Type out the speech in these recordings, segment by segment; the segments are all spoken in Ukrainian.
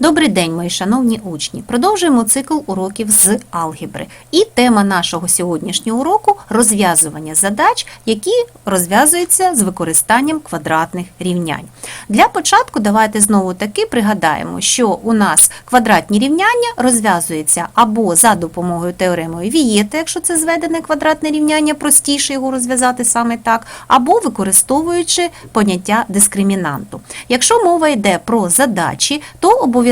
Добрий день, мої шановні учні! Продовжуємо цикл уроків з алгебри. І тема нашого сьогоднішнього уроку розв'язування задач, які розв'язуються з використанням квадратних рівнянь. Для початку давайте знову таки пригадаємо, що у нас квадратні рівняння розв'язуються або за допомогою теореми Вієта, якщо це зведене квадратне рівняння, простіше його розв'язати саме так, або використовуючи поняття дискримінанту. Якщо мова йде про задачі, то обов'язково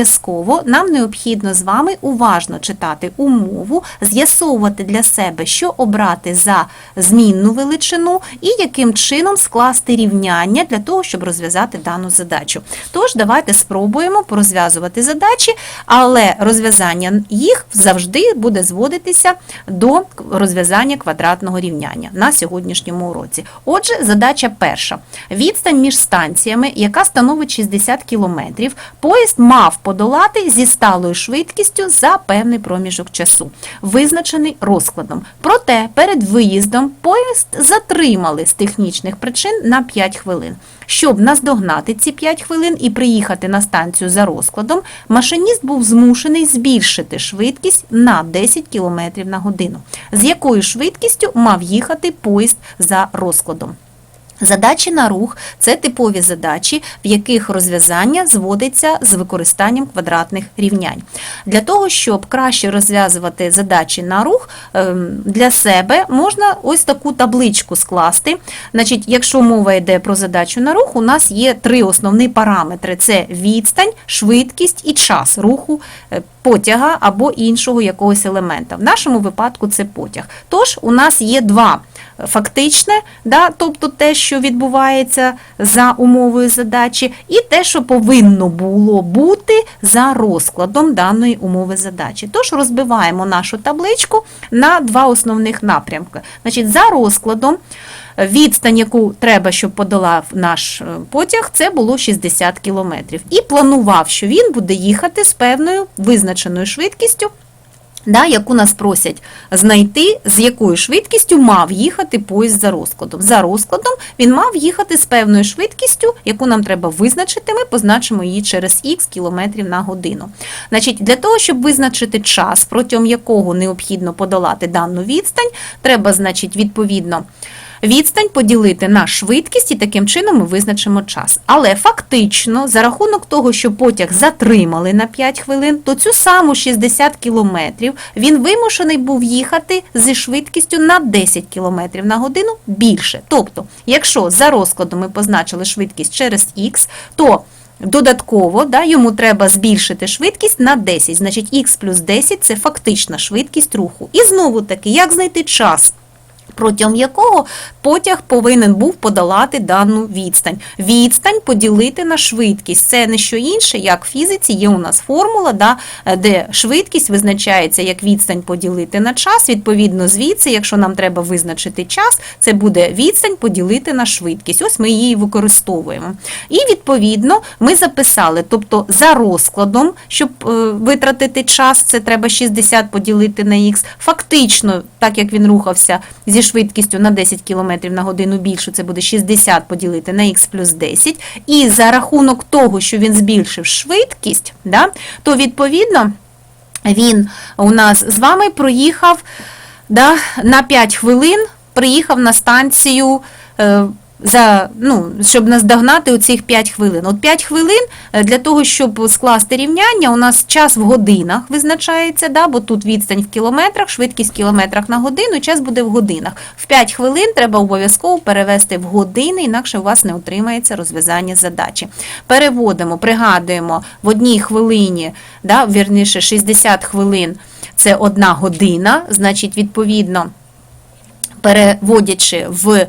нам необхідно з вами уважно читати умову, з'ясовувати для себе, що обрати за змінну величину і яким чином скласти рівняння для того, щоб розв'язати дану задачу. Тож, давайте спробуємо порозв'язувати задачі, але розв'язання їх завжди буде зводитися до розв'язання квадратного рівняння на сьогоднішньому уроці. Отже, задача перша. Відстань між станціями, яка становить 60 км, поїзд мав подолати зі сталою швидкістю за певний проміжок часу, визначений розкладом. Проте перед виїздом поїзд затримали з технічних причин на 5 хвилин. Щоб наздогнати ці 5 хвилин і приїхати на станцію за розкладом, машиніст був змушений збільшити швидкість на 10 км на годину. З якою швидкістю мав їхати поїзд за розкладом? Задачі на рух це типові задачі, в яких розв'язання зводиться з використанням квадратних рівнянь. Для того, щоб краще розв'язувати задачі на рух, ем, для себе можна ось таку табличку скласти. Значить, якщо мова йде про задачу на рух, у нас є три основні параметри: це відстань, швидкість і час руху е, потяга або іншого якогось елемента. В нашому випадку це потяг. Тож у нас є два фактичне, да, тобто те, що відбувається за умовою задачі, і те, що повинно було бути за розкладом даної умови задачі. Тож розбиваємо нашу табличку на два основних напрямки. Значить, За розкладом. Відстань, яку треба, щоб подолав наш е, потяг, це було 60 км. І планував, що він буде їхати з певною визначеною швидкістю да, яку нас просять знайти, з якою швидкістю мав їхати поїзд за розкладом. За розкладом він мав їхати з певною швидкістю, яку нам треба визначити, ми позначимо її через х кілометрів на годину. Значить, Для того, щоб визначити час, протягом якого необхідно подолати дану відстань, треба, значить, відповідно. Відстань поділити на швидкість і таким чином ми визначимо час. Але фактично, за рахунок того, що потяг затримали на 5 хвилин, то цю саму 60 кілометрів він вимушений був їхати зі швидкістю на 10 км на годину більше. Тобто, якщо за розкладом ми позначили швидкість через х, то Додатково да, йому треба збільшити швидкість на 10, значить х плюс 10 це фактична швидкість руху. І знову таки, як знайти час? Протягом якого потяг повинен був подолати дану відстань. Відстань поділити на швидкість. Це не що інше, як в фізиці є у нас формула, да, де швидкість визначається як відстань поділити на час. Відповідно, звідси, якщо нам треба визначити час, це буде відстань поділити на швидкість. Ось ми її використовуємо. І відповідно ми записали, тобто за розкладом, щоб е, витратити час, це треба 60 поділити на х. Фактично, так як він рухався зі швидкістю на 10 км на годину більшу, це буде 60 поділити на х плюс 10. І за рахунок того, що він збільшив швидкість, да, то відповідно він у нас з вами проїхав да, на 5 хвилин, приїхав на станцію. За, ну, щоб наздогнати оцих 5 хвилин. От 5 хвилин е, для того, щоб скласти рівняння, у нас час в годинах визначається, да, бо тут відстань в кілометрах, швидкість в кілометрах на годину, час буде в годинах. В 5 хвилин треба обов'язково перевести в години, інакше у вас не отримається розв'язання задачі. Переводимо, пригадуємо, в одній хвилині, да, вірніше 60 хвилин це одна година, значить, відповідно, переводячи в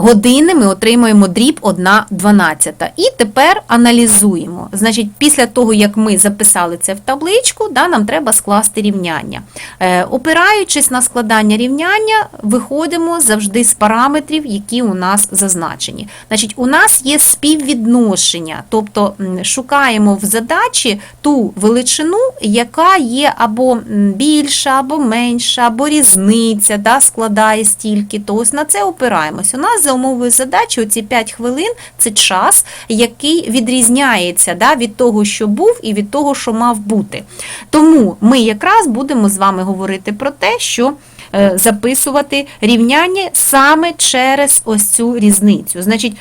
години ми отримуємо дріб 1 12. І тепер аналізуємо. Значить, після того, як ми записали це в табличку, да, нам треба скласти рівняння. Е, Опираючись на складання рівняння, виходимо завжди з параметрів, які у нас зазначені. Значить, У нас є співвідношення, тобто шукаємо в задачі ту величину, яка є або більша, або менша, або різниця, да, складає стільки, то ось на це опираємось. У нас за умовою задачі, оці 5 хвилин це час, який відрізняється да, від того, що був, і від того, що мав бути. Тому ми якраз будемо з вами говорити про те, що е, записувати рівняння саме через ось цю різницю. Значить,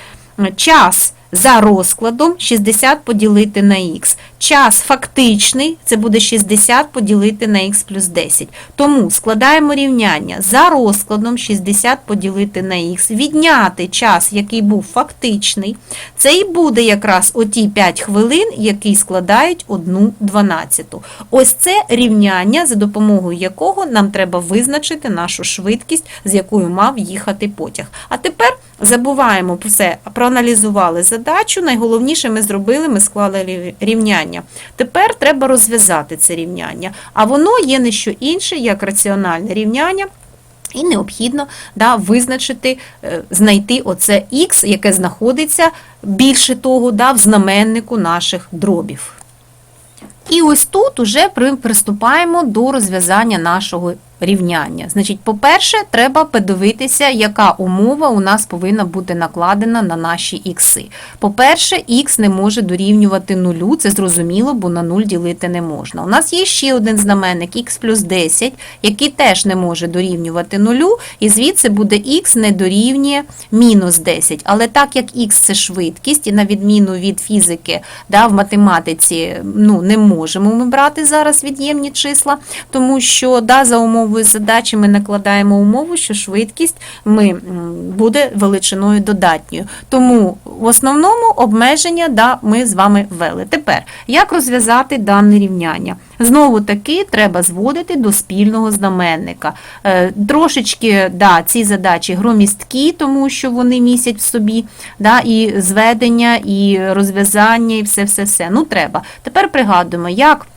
час за розкладом 60 поділити на х. Час фактичний це буде 60 поділити на х плюс 10. Тому складаємо рівняння за розкладом 60 поділити на х, відняти час, який був фактичний. Це і буде якраз оті 5 хвилин, які складають 1 дванадцяту. Ось це рівняння, за допомогою якого нам треба визначити нашу швидкість, з якою мав їхати потяг. А тепер забуваємо все, проаналізували задачу. Найголовніше ми зробили, ми склали рівняння. Тепер треба розв'язати це рівняння. А воно є не що інше, як раціональне рівняння. І необхідно да, визначити, е, знайти оце х, яке знаходиться більше того да, в знаменнику наших дробів. І ось тут уже приступаємо до розв'язання нашого рівняння. Значить, по-перше, треба подивитися, яка умова у нас повинна бути накладена на наші ікси. По-перше, х не може дорівнювати нулю, це зрозуміло, бо на 0 ділити не можна. У нас є ще один знаменник х плюс 10, який теж не може дорівнювати нулю, і звідси буде х не дорівнює мінус 10. Але так як х це швидкість, і на відміну від фізики, да, в математиці ну, не можемо ми брати зараз від'ємні числа, тому що да, за умовою задачі ми накладаємо умову, що швидкість ми, буде величиною додатньою. Тому в основному обмеження да, ми з вами ввели. Тепер, як розв'язати дане рівняння? Знову таки треба зводити до спільного знаменника. Е, Трошечки да, ці задачі громісткі, тому що вони містять в собі да, і зведення, і розв'язання, і все-все-все. Ну, треба. Тепер пригадуємо, як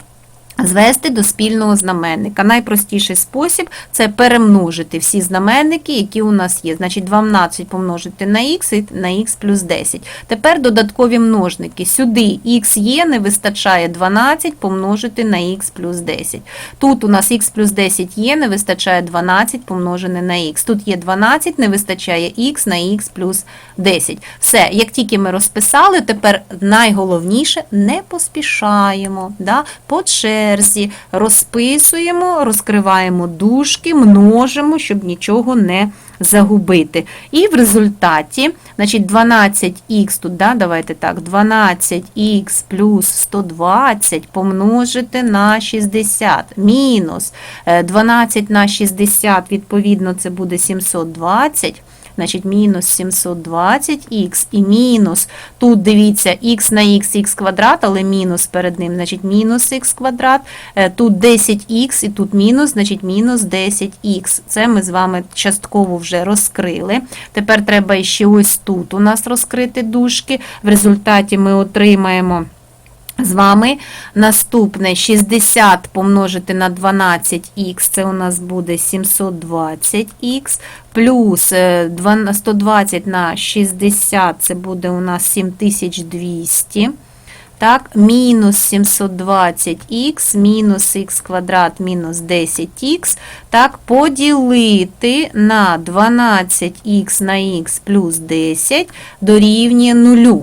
Звести до спільного знаменника. Найпростіший спосіб це перемножити всі знаменники, які у нас є. Значить, 12 помножити на х і на х плюс 10. Тепер додаткові множники. Сюди х є, не вистачає 12 помножити на х плюс 10. Тут у нас х плюс 10 є, не вистачає 12 помножене на х. Тут є 12, не вистачає х на х плюс 10. Все, як тільки ми розписали, тепер найголовніше не поспішаємо. Да? По черзі розписуємо, розкриваємо дужки, множимо, щоб нічого не загубити. І в результаті, значить, 12х тут, да, давайте так, 12х плюс 120 помножити на 60, мінус е, 12 на 60, відповідно, це буде 720. Значить, мінус 720х і мінус, тут дивіться, х на х, х квадрат, але мінус перед ним, значить, мінус х квадрат, Е, тут 10х і тут мінус, значить, мінус 10х. Це ми з вами частково вже розкрили. Тепер треба ще ось тут у нас розкрити дужки. В результаті ми отримаємо з вами наступне 60 помножити на 12х, це у нас буде 720х, плюс е, 12 120 на 60, це буде у нас 7200. Так, мінус 720х, мінус х квадрат, мінус 10х, так, поділити на 12х на х плюс 10 дорівнює 0.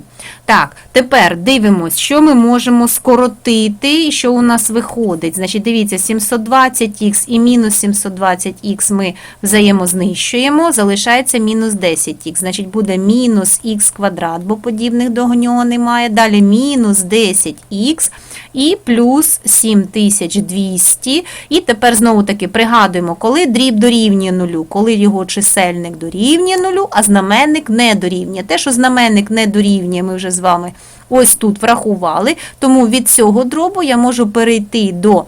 Так, тепер дивимось, що ми можемо скоротити, що у нас виходить. Значить, дивіться, 720х і мінус 720х ми взаємознищуємо, залишається мінус 10х. Значить, буде мінус х квадрат, бо подібних до нього немає. Далі мінус 10х і плюс 7200. І тепер знову таки пригадуємо, коли дріб дорівнює нулю, коли його чисельник дорівнює нулю, а знаменник не дорівнює. Те, що знаменник не дорівнює, ми вже з вами ось тут врахували. Тому від цього дробу я можу перейти до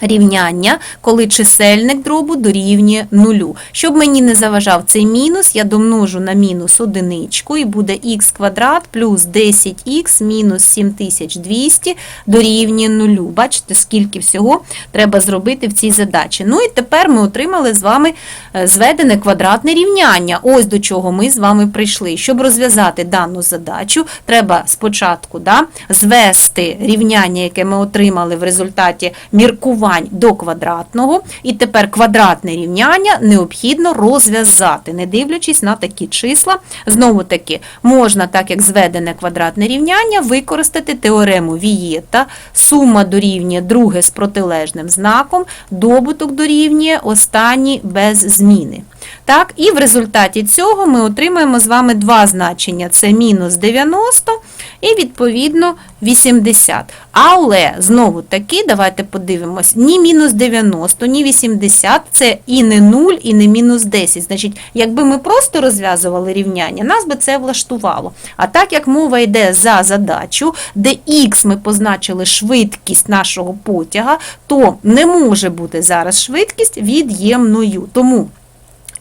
рівняння, коли чисельник дробу дорівнює нулю. Щоб мені не заважав цей мінус, я домножу на мінус одиничку і буде х квадрат плюс 10х мінус 7200 дорівнює нулю. Бачите, скільки всього треба зробити в цій задачі. Ну і тепер ми отримали з вами е, зведене квадратне рівняння. Ось до чого ми з вами прийшли. Щоб розв'язати дану задачу, треба спочатку да, звести рівняння, яке ми отримали в результаті міркування рахувань до квадратного, і тепер квадратне рівняння необхідно розв'язати, не дивлячись на такі числа. Знову таки, можна, так як зведене квадратне рівняння, використати теорему Вієта, сума дорівнює друге з протилежним знаком, добуток дорівнює останній без зміни. Так, і в результаті цього ми отримаємо з вами два значення: це мінус 90 і, відповідно, 80. Але, знову таки, давайте подивимось, ні мінус 90, ні 80 це і не 0, і не мінус 10. Значить, якби ми просто розв'язували рівняння, нас би це влаштувало. А так як мова йде за задачу, де х ми позначили швидкість нашого потяга, то не може бути зараз швидкість від'ємною. Тому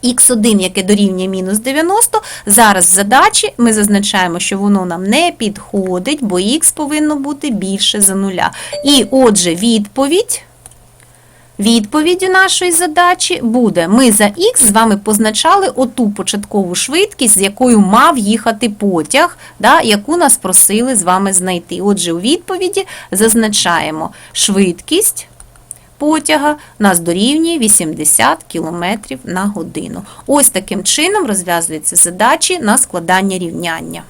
х1, яке дорівнює мінус 90, зараз в задачі ми зазначаємо, що воно нам не підходить, бо х повинно бути більше за нуля. І отже, відповідь. Відповіддю нашої задачі буде: ми за х з вами позначали оту початкову швидкість, з якою мав їхати потяг, да, яку нас просили з вами знайти. Отже, у відповіді зазначаємо швидкість потяга нас дорівнює 80 км на годину. Ось таким чином розв'язуються задачі на складання рівняння.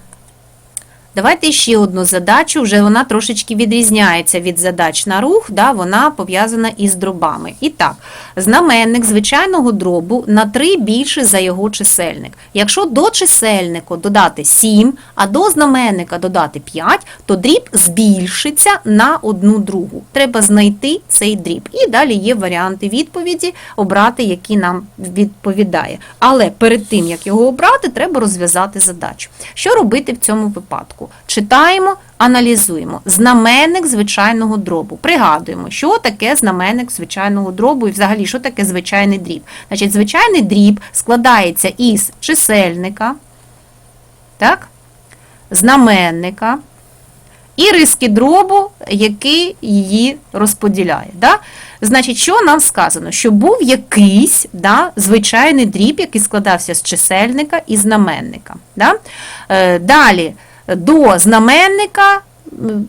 Давайте ще одну задачу, вже вона трошечки відрізняється від задач на рух, да, вона пов'язана із дробами. І так, знаменник звичайного дробу на 3 більше за його чисельник. Якщо до чисельника додати 7, а до знаменника додати 5, то дріб збільшиться на одну другу. Треба знайти цей дріб. І далі є варіанти відповіді, обрати, який нам відповідає. Але перед тим, як його обрати, треба розв'язати задачу. Що робити в цьому випадку? Читаємо, аналізуємо. Знаменник звичайного дробу. Пригадуємо, що таке знаменник звичайного дробу і взагалі, що таке звичайний дріб. Значить, звичайний дріб складається із чисельника, так? знаменника і риски дробу, який її розподіляє. Да? Значить, що нам сказано? Що був якийсь да, звичайний дріб, який складався з чисельника і знаменника. Да? Е, Далі до знаменника,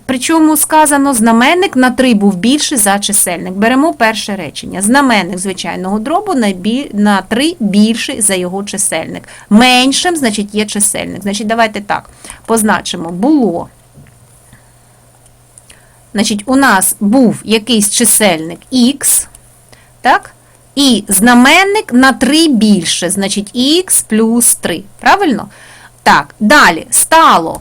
причому сказано, знаменник на 3 був більший за чисельник. Беремо перше речення. Знаменник звичайного дробу на, бі... на 3 більший за його чисельник. Меншим, значить, є чисельник. Значить, давайте так, позначимо, було. Значить, у нас був якийсь чисельник х, так? І знаменник на 3 більше, значить х плюс 3. Правильно? Так, далі стало.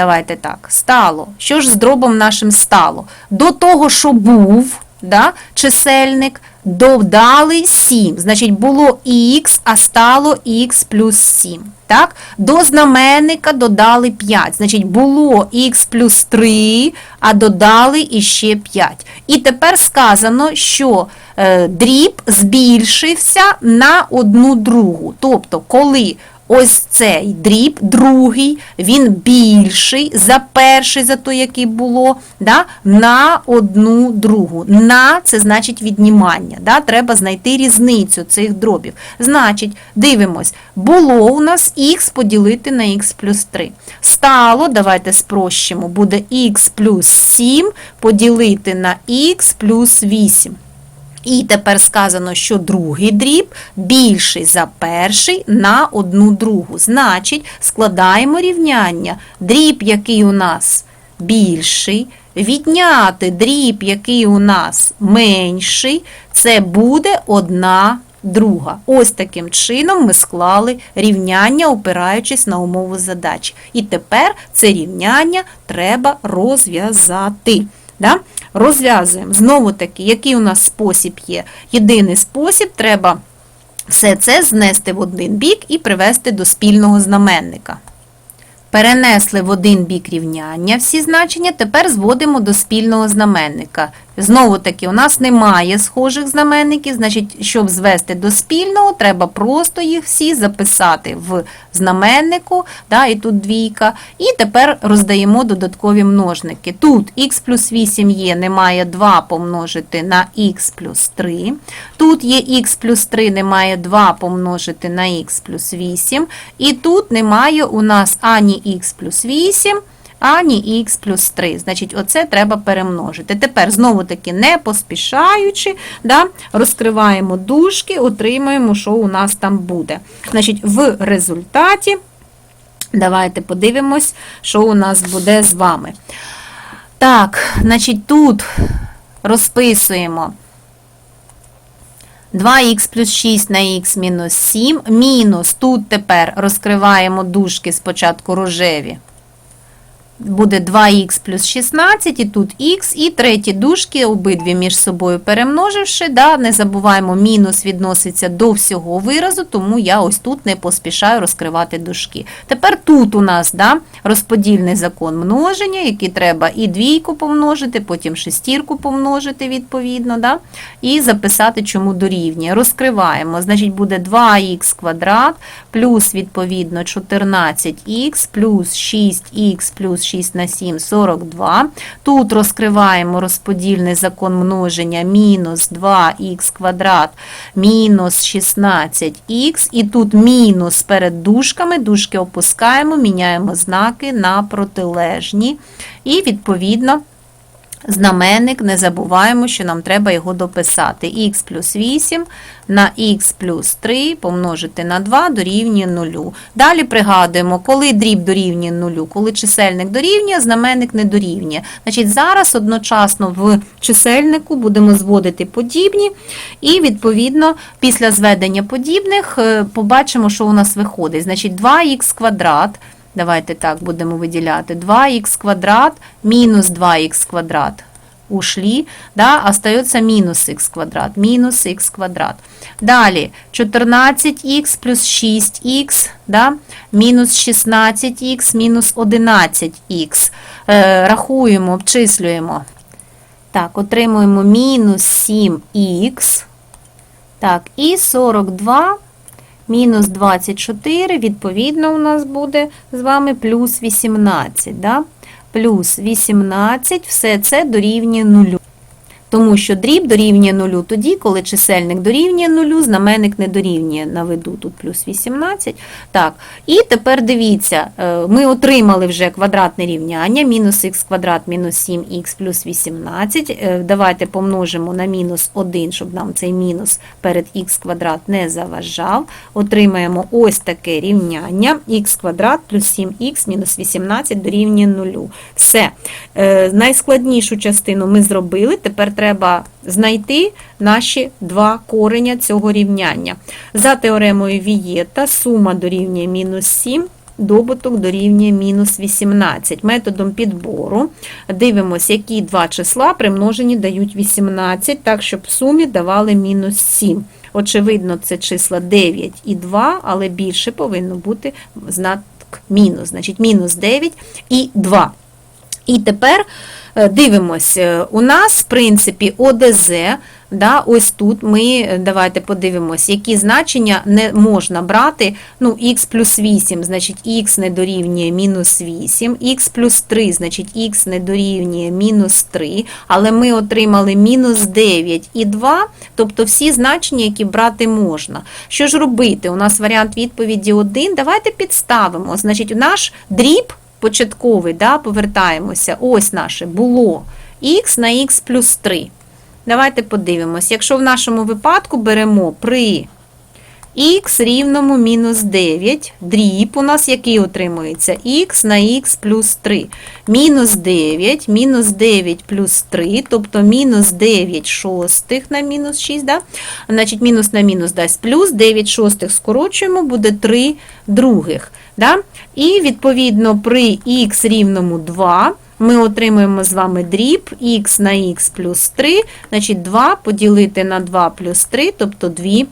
Давайте так, стало. Що ж з дробом нашим стало? До того, що був да, чисельник, додали 7. Значить, було х, а стало х плюс 7. Так? До знаменника додали 5. Значить, було х плюс 3, а додали іще 5. І тепер сказано, що е, дріб збільшився на одну другу. Тобто, коли ось цей дріб, другий, він більший за перший, за той, який було, да, на одну другу. На це значить віднімання. Да, Треба знайти різницю цих дробів. Значить, дивимось, було у нас х поділити на х плюс 3. Стало, давайте спрощимо, буде х плюс 7 поділити на х плюс 8. І тепер сказано, що другий дріб більший за перший на одну другу. Значить, складаємо рівняння. Дріб, який у нас більший, відняти дріб, який у нас менший, це буде одна друга. Ось таким чином ми склали рівняння, опираючись на умову задачі. І тепер це рівняння треба розв'язати. Да? Розв'язуємо. Знову таки, який у нас спосіб є? Єдиний спосіб треба все це знести в один бік і привести до спільного знаменника. Перенесли в один бік рівняння всі значення, тепер зводимо до спільного знаменника. Знову таки, у нас немає схожих знаменників, значить, щоб звести до спільного, треба просто їх всі записати в знаменнику, да, і тут двійка. І тепер роздаємо додаткові множники. Тут х плюс 8 є, немає 2 помножити на х плюс 3. Тут є х плюс 3, немає 2 помножити на х плюс 8. І тут немає у нас ані х плюс 8, ані х плюс 3. Значить, оце треба перемножити. Тепер, знову-таки, не поспішаючи, да, розкриваємо дужки, отримуємо, що у нас там буде. Значить, в результаті, давайте подивимось, що у нас буде з вами. Так, значить, тут розписуємо 2х плюс 6 на х мінус 7, мінус, тут тепер розкриваємо дужки спочатку рожеві. Буде 2х плюс 16, і тут х, і треті дужки, обидві між собою перемноживши, да, не забуваємо, мінус відноситься до всього виразу, тому я ось тут не поспішаю розкривати дужки. Тепер тут у нас да, розподільний закон множення, який треба і двійку помножити, потім шестірку помножити відповідно, да, і записати, чому дорівнює. Розкриваємо, значить буде 2х квадрат плюс, відповідно, 14х плюс 6х плюс 6 на 7 – 42. Тут розкриваємо розподільний закон множення мінус 2х квадрат мінус 16х. І тут мінус перед дужками, дужки опускаємо, міняємо знаки на протилежні. І, відповідно, Знаменник, не забуваємо, що нам треба його дописати. х плюс 8 на х плюс 3 помножити на 2 дорівнює 0. Далі пригадуємо, коли дріб дорівнює 0, коли чисельник дорівнює, знаменник не дорівнює. Значить, зараз одночасно в чисельнику будемо зводити подібні, і, відповідно, після зведення подібних е, побачимо, що у нас виходить. Значить, 2х квадрат. Давайте так будемо виділяти. 2х квадрат мінус 2х квадрат ушли, да, остается минус х квадрат, минус х квадрат. Далі 14х плюс 6х, да, мінус 16х, мінус 11х. Е, рахуємо, обчислюємо. Так, отримуємо мінус 7х. Так, і 42 мінус 24, відповідно, у нас буде з вами плюс 18. Да? Плюс 18, все це дорівнює 0. Тому що дріб дорівнює 0 тоді, коли чисельник дорівнює 0, знаменник не дорівнює, наведу тут плюс 18. Так, І тепер дивіться, е, ми отримали вже квадратне рівняння, мінус х квадрат мінус 7х плюс 18. Е, Давайте помножимо на мінус 1, щоб нам цей мінус перед х квадрат не заважав. Отримаємо ось таке рівняння, х квадрат плюс 7х мінус 18 дорівнює 0. Все. Е, Найскладнішу частину ми зробили, тепер треба знайти наші два кореня цього рівняння. За теоремою Вієта сума дорівнює мінус 7, добуток дорівнює мінус 18. Методом підбору дивимося, які два числа примножені дають 18, так, щоб в сумі давали мінус 7. Очевидно, це числа 9 і 2, але більше повинно бути знак мінус. Значить, мінус 9 і 2. І тепер дивимось, е, у нас, в принципі, ОДЗ, да, ось тут ми, е, давайте подивимось, які значення не можна брати. Ну, х плюс 8, значить х не дорівнює мінус 8, х плюс 3, значить х не дорівнює мінус 3, але ми отримали мінус 9 і 2, тобто всі значення, які брати можна. Що ж робити? У нас варіант відповіді 1. Давайте підставимо. Значить, наш дріб початковий, да, повертаємося, ось наше було х на х плюс 3. Давайте подивимось. Якщо в нашому випадку беремо при х рівному мінус 9, дріб у нас який отримується? х на х плюс 3. Мінус 9, мінус 9 плюс 3, тобто мінус 9 шостих на мінус 6, да? значить мінус на мінус дасть плюс, 9 шостих скорочуємо, буде 3 других. Да? І відповідно при х рівному 2 ми отримуємо з вами дріб х на х плюс 3, значить 2 поділити на 2 плюс 3, тобто 2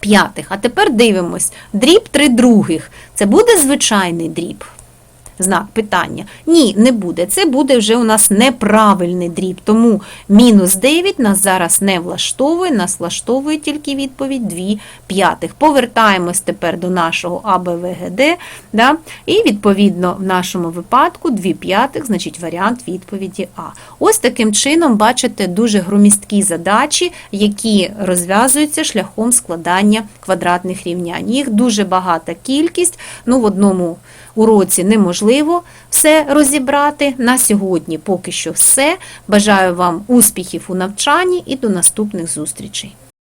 п'ятих. А тепер дивимось, дріб 3 других. Це буде звичайний дріб? Знак питання. Ні, не буде. Це буде вже у нас неправильний дріб. Тому мінус 9 нас зараз не влаштовує, нас влаштовує тільки відповідь 2 п'ятих. Повертаємось тепер до нашого АБВГД. Да? І відповідно в нашому випадку 2 п'ятих, значить варіант відповіді А. Ось таким чином, бачите, дуже громісткі задачі, які розв'язуються шляхом складання квадратних рівнянь. Їх дуже багата кількість, ну в одному уроці неможливо неможливо все розібрати. На сьогодні поки що все. Бажаю вам успіхів у навчанні і до наступних зустрічей.